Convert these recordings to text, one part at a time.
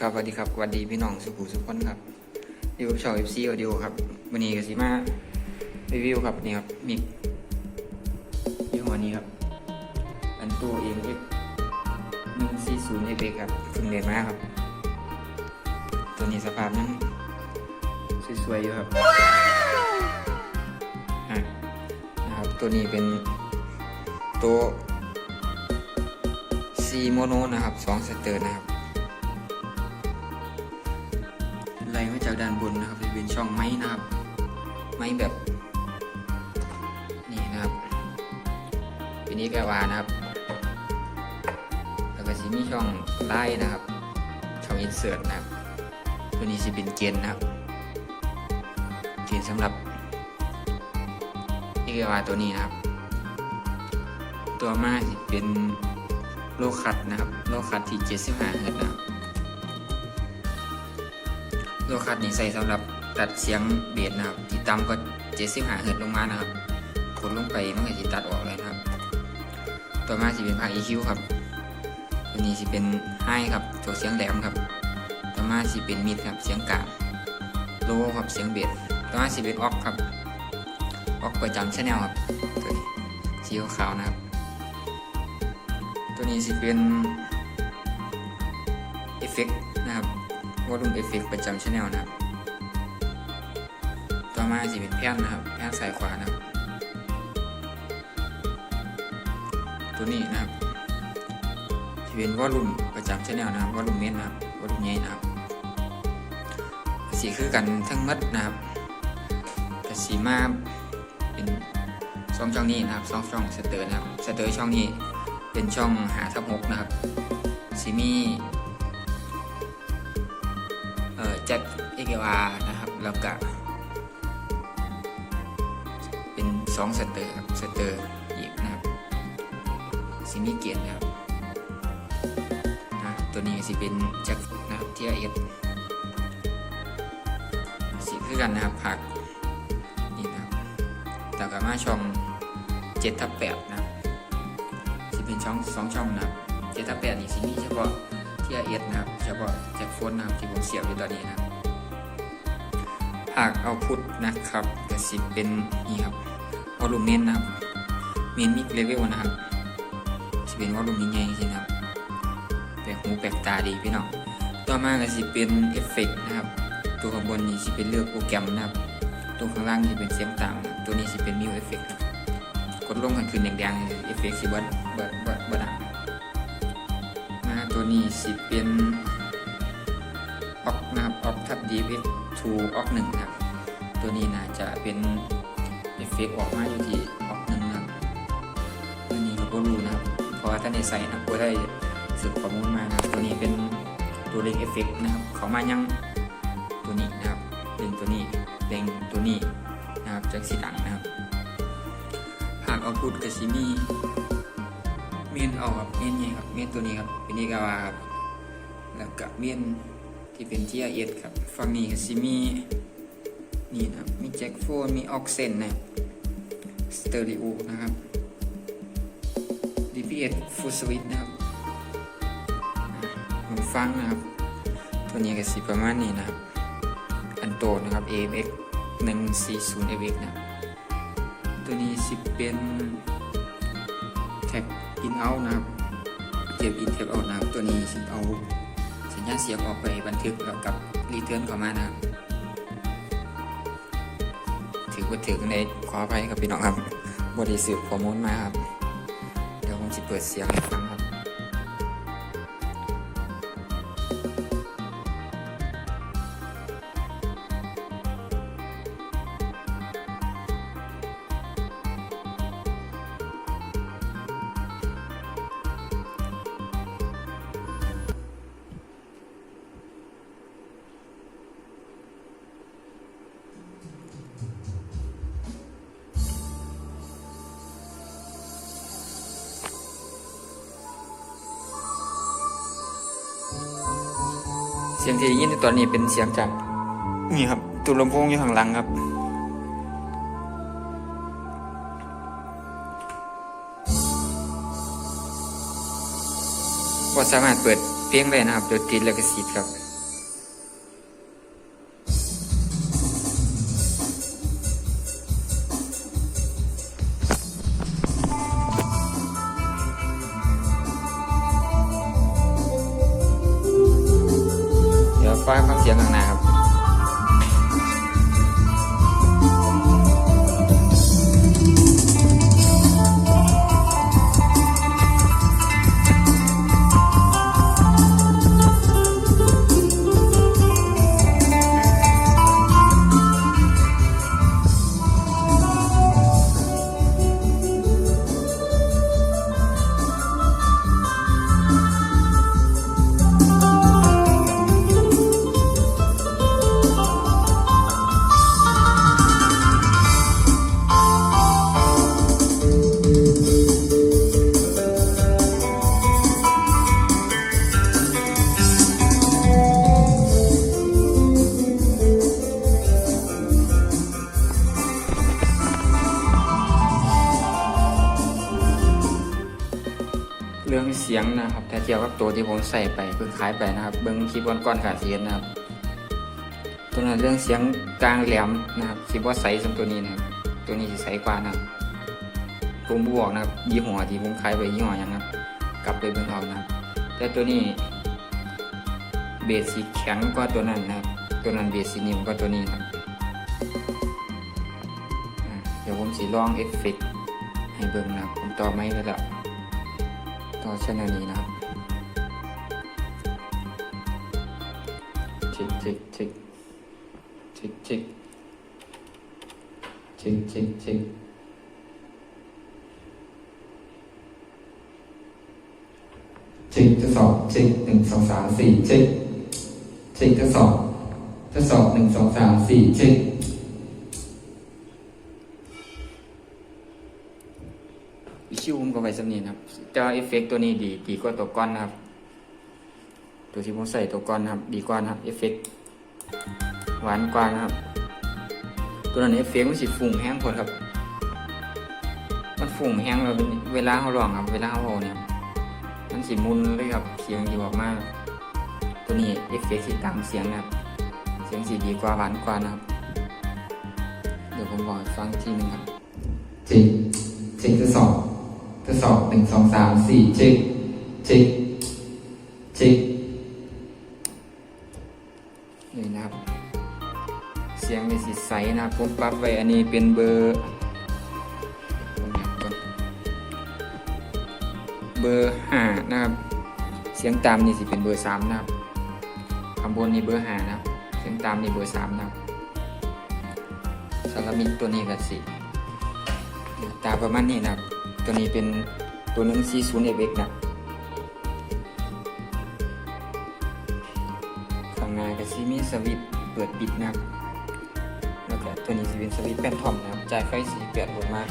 ครับสวัสดีครับสวัสดีพี่น้องสุขุสุขคนครับอยู่กับช่องเอฟซีออดิโอครับวันนี้ก็สิมารีวิวครับนี่ครับมิกยี่ห้อนี้ครับ อันตู้เอ็มเอ็กหนึ่งสี่ศูนย์เอฟเอครับเพิ่งเรียนมากครับ ตัวนี้สภาพยังสวยๆอยู่ครับอะนะครับตัวนี้เป็นตัวซีโมโนนะครับสองสเตอร์นะครับ ไล่มาจากด้านบนนะครับจะเป็นช่องไม้นะครับ ไม้แบบนี่นะครับเป็นนี้แกวานะครับ แล้วก็สิมีช่องไล่นะครับ ช่องอินเสิร์ตนะครับ ตัวนี้สิเป็นเกณฑ์นะครับ เกณฑ์สำหรับอีกวาตัวนี้นะครับ ตัวมาสิเป็นโลคัดนะครับ โลคัดที่ 75เฮิรตซ์นะครับ โลคัดนี่ใส่สำหรับตัดเสียงเบสนะครับที่ต่ำก็75เฮิรตลงมานะครับกดลงไปมันก็จะตัดออกเลยนะครับ ต่อมาสิเป็นภาค EQ ครับ ตัวนี้สิเป็นไฮครับตัวเสียงแหลมครับ ต่อมาสิเป็นมิดครับเสียงกลางโลครับเสียงเบสต่อมาสิเป็นออกครับออกประจำชแนลครับตัวนี้สีขาวนะครับ ตัวนี้สิเป็นเอฟเฟกนะครับ วอลุ่มเอฟเฟกประจำชแนลนะครับ ต่อมาสิเป็นแผ่นนะครับ แผ่นซ้ายขวานะครับ ตัวนี้นะครับสิเป็นวอลุ่มประจำชแนลนะครับ วอลุ่มเมนนะครับ วอลุ่มใหญ่นะครับสีคือกันทั้งมัดนะครับแต่สีมาเป็นสองช่องนี้นะครับสองช่องสเตอร์นะครับสเตอร์ช่องนี้เป็นช่องหาทับหกนะครับสีมี เอ่อแจ็ควานะครับ แล้วก็เป็นสองสเตอร์ครับสเตอร์อีกนะครับซิมิเกียนนะครับนะตัวนี้สิเป็นแจ็คนะครับที่เอสสีคือกันนะครับผักนี่นะครับแต่ก็มาช่องเจ็ดทับแปดนะครับสิเป็นช่องสองช่องนะครับเจ็ดทับแปดนี่สิมีเฉพาะ อสนะครับ เฉพาะจากโฟนนะครับที่ผมเสียบอยู่ตอนนี้นะครับหากเอาพุทนะครับก็สิเป็นนี่ครับวอลลุ่มเมนนะครับเมนมิกเลเวลนะครับสิเป็นวอลลุ่มใหญ่ๆจริงนะครับแปลกหูแปลกตาดีพี่น้องต่อมาก็สิเป็นเอฟเฟกต์นะครับ ตัวข้างบนนี่สิเป็นเลือกโปรแกรมนะครับ ตัวข้างล่างนี่เป็นเสียงต่างตัวนี้สิเป็นมิวเอฟเฟกต์กดลงกันคือแดงๆเอฟเฟกต์สิเบิร์ดเบิร์ดเบิร์ดเบิร์ดดัง ตัวนี้สิเป็นออกนะครับออกทับ DFX 2ออกหนึ่งครับ ตัวนี้น่าจะเป็นเอฟเฟกออกมาอยู่ที่ออกหนึ่งนะครับตัวนี้ก็รู้นะครับเพราะว่าถ้าในใส่นะก็ได้สืบข้อมูลมานะครับตัวนี้เป็นตัวเล็งเอฟเฟกนะครับเขามายังตัวนี้นะครับเล็งตัวนี้เล็งตัวนี้นะครับจากสีดังนะครับ หากเอาพูดกับซิมี่ เมียนเอาครับเมียนนี่ครับเมียนตัวนี้ครับเป็นนีกาวาครับแล้วก็เมียนที่เป็นที่เอ็ดครับฝั่งนี้ก็สิมีนี่นะครับมีแจ็คโฟนมีออกเซนนะสเตอริโอนะครับ DPS Full Switch นะครับหูฟังนะครับ ตัวนี้ก็สิประมาณนี้นะครับ อันโตนะครับ AMX 140 AVX นะ ตัวนี้สิเป็น อินเอานะครับเก็บอินเทปเอานะครับ ตัวนี้สิเอาสัญญาณเสียงออกไปบันทึกแล้วกับรีเทิร์นเข้ามานะครับ ถือว่าถือกันในขอไปครับพี่น้องครับบริสุทธิ์ข้อมูลมาครับ เดี๋ยวผมจะเปิดเสียงให้ฟังครับ สียงที่ได้ยินในตอนนี้เป็นเสียงจากนี่ครับตุลำโพงอยู่ข้างหลังครับ ว่าสามารถเปิดเพลงได้นะครับโดยติดแล้วก็สีครับ เสียงนะครับถ้าเทียบกับตัวที่ผมใส่ไปเพิ่งขายไปนะครับเบิ้งคลิปก่อนๆขาดเสียนนะครับ ตัวนั้นเรื่องเสียงกลางแหลมนะครับสิบ่ใสสำตัวนี้นะครับ ตัวนี้ใสกว่านะครับผมบบอกนะครับยี่ห้อที่ผมขายไปยี่ห้อยังครับกลับไปเบิ่งเอานะครับ แต่ตัวนี้เบสสีแข็งกว่าตัวนั้นนะครับ ตัวนั้นเบสสีนิ่มกว่าตัวนี้นะครับอ่าเดี๋ยวผมสิลองเอฟเฟกต์ให้เบิ่งนะครับผมต่อไม้แล้ว ก็เช่นอันนี้นะครับจิกจิกจิกจิกจิกจิกจิกจิกจิกทดสอบจิกหนึ่งสองสามสี่จิกจิกทดสอบจะสอบหนึ่งสองสามสี่จิกควิชิวผมก็ไป สำเนียงครับแต่ว่าเอฟเฟกต์ตัวนี้ดีดีกว่าตัวก้อนนะครับ ตัวที่ผมใส่ตัวก้อนนะครับ ดีกว่านะครับเอฟเฟกต์หวานกว่านะครับ ตัวนั้นเอฟเฟกต์มันสิฝุ่งแห้งพอครับ มันฝุ่งแห้งแบบเวลาเขาร้องครับ เวลาเขาโอเนี่ยมันสิมุนเลยครับเสียงดีออกมาก ตัวนี้เอฟเฟกต์สิตามเสียงนะครับ เสียงสีดีกว่าหวานกว่านะครับ เดี๋ยวผมบอกฟังอีกทีหนึงครับเช็คเช็คทดสอบ ทดสอบหนึ่งสองสามสี่เช็คเช็คเช็คนี่นะครับ เสียงเป็นสีใสนะครับผมปรับไว้อันนี้เป็นเบอร์เบอร์ห้านะครับ เสียงตามนี่สิเป็นเบอร์สามนะครับข้างบนนี่เบอร์ห้านะครับเสียงตามนี่เบอร์สามนะครับซาลามิกตัวนี้ก็สิตาประมาณนี้นะครับ ตัวนี้เป็นตัวหนึ่งซีศูนย์เอเนะข้างหน้าก็ซีมีสวิตเปิดปิดนะครับแล้วก็ตัวนี้จะเป็นสวิตแป้นทอมนะครับจ่ายไฟสีเปียดบนมาก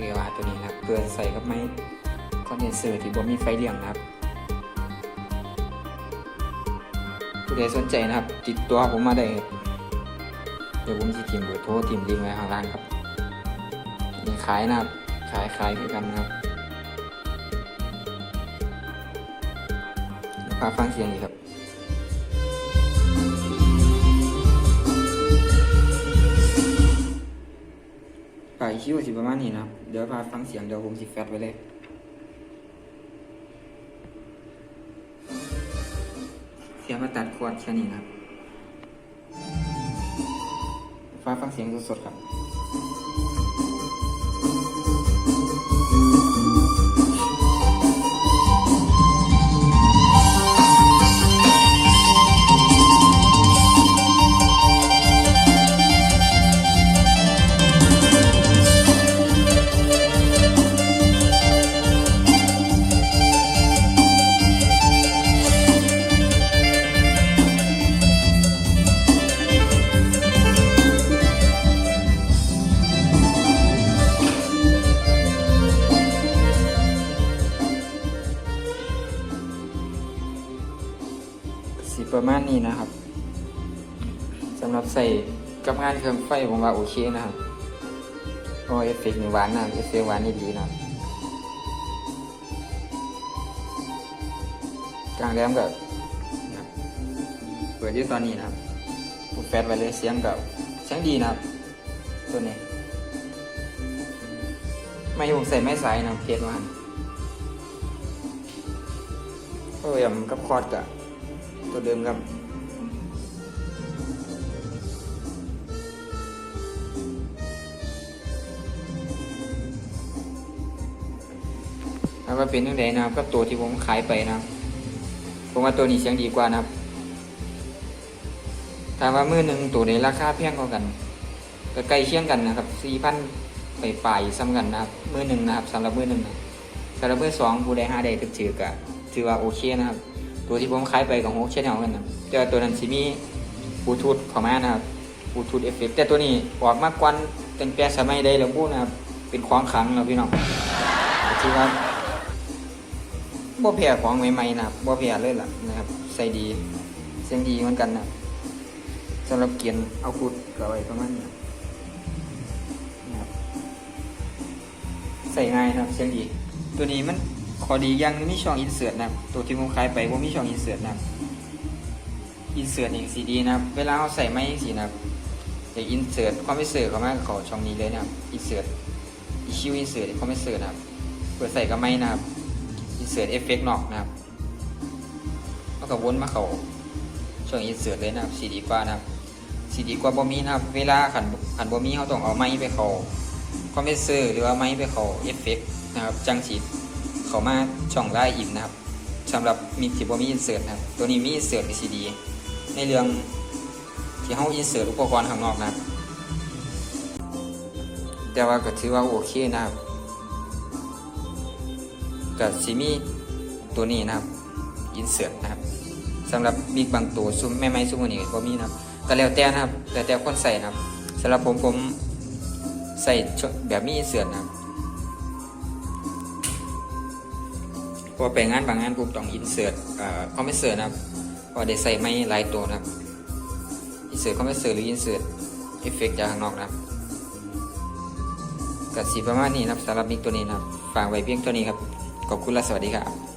เรียกว่าตัวนี้นะครับเกินใส่กับไม้คอนเดนเซอร์ที่บ่มีไฟเลี้ยงนะครับผู้ใดสนใจนะครับ ติดตัวผมมาได้ เดี๋ยวผมจะทีมเบอร์โทรทีมลิงก์ไว้ข้างล่างครับมีขายนะครับ ขายขายคือกันนะครับแล้วพาฟังเสียงอีครับไก่คิ้วสิประมาณนี้นะเดี๋ยวพาฟังเสียงเดี๋ยวผมสิแฟดไว้เลยเสียงมาตัดคอดแค่นี้ครับฟ้าฟังเสียงสดๆครับ นี้นะครับสำหรับใส่กับงานเครื่องไฟผมว่าโอเคนะครับเพราะว่าเอฟเฟกต์หวานนะเอฟเฟกต์หวานนี่ดีนะกลางแรมกับเปิดที่ตอนนี้นะครับผมแฟดไว้เลยเสียงกับเสียงดีนะครับ ตัวนี้ ไม่ผมใส่ไม้สายนะครับเพียรมาก็ยำกับคอร์ดกับตัวเดิมครับ แล้วก็เป็นยังไงนะครับกับตัวที่ผมขายไปนะครับผมว่าตัวนี้เสียงดีกว่านะครับถามว่ามือหนึ่งตัวนี้ราคาเพียงเท่ากันก็ใกล้เคียงกันนะครับสี่พันไปปลายซ้ำกันนะครับมือหนึ่งนะครับสำหรับมือหนึ่งนะสำหรับมือสองผู้ใดห้าได้ถึกถือกะถือว่าโอเคนะครับ ตัวที่ผมขายไปของโฮกเชนเนลกันนะแต่ตัวนั้นสิมีบลูทูธเข้ามานะครับบลูทูธเอฟเฟกแต่ตัวนี้ออกมากกว่าตั้งแต่สมัยใดแล้วบูนะครับเป็นของขังนะพี่น้องก็ถือว่า บ่แพ้ของใหม่ๆนะครับบ่แพ้เลยล่ะนะครับ ใส่ดีเสียงดีเหมือนกันนะสำหรับเกียนเอาพุดก็ไว้ประมาณนี้นะครับใส่ง่ายนะครับเสียงดี ตัวนี้มันขอดีย่างมีช่องอินเสิร์ตนะตัวที่ผมขายไปว่ามีช่องอินเสิร์ตนะอินเสิร์ตนี่สีดีนะเวลาเราใส่ไม้สีนะอยาอินเสิร์ตความไม่เสิร์ตเขามาขอช่องนี้เลยนะครับอินเสิร์ตอีคิวอินเสิร์ตความไม่เสิร์ตนะครับเปิดใส่กับไม้นะครับินเสิร์ตเอฟเฟกต์นอกนะครับแล้วก็วนมาเขาช่องอินเสิร์ตเลยนะครับสีดีกว่านะครับสีดีกว่าบ่มีนะครับเวลาขันขันบ่มีเขาต้องเอาไม้ไปเขาคอมเพรสเซอร์หรือว่าไม้ไปเขาเอฟเฟกต์นะครับจังสีเขามาช่องไล่อินนะครับสำหรับมีที่บ่มีอินเสิร์ตนะครับตัวนี้มีอินเสิร์ตในซีดีในเรื่องที่เฮาอินเสิร์ตอุปกรณ์ข้างนอกนะครับแต่ว่าก็ถือว่าโอเคนะครับ ก็สิมีตัวนี้นะครับอินเสิร์ตนะครับสำหรับมีบางตัวซุ้มแม่ไม้ซุ้มนี้ก็มีนะครับก็แล้วแต่นะครับแล้วแต่คนใส่นะครับสำหรับผมผมใส่แบบมีอินเสิร์ตนะครับพอไปงานบางงานผมต้องอินเสิร์ตคอมเพรสเซอร์นะครับพอได้ใส่ไม่หลายตัวนะครับอินเสิร์ตคอมเพรสเซอร์หรืออินเสิร์ตเอฟเฟกจากข้างนอกนะครับกับสีประมาณนี้นะครับสำหรับมิกตัวนี้นะครับฝากไว้เพียงตัวนี้ครับ ขอบคุณและสวัสดีครับ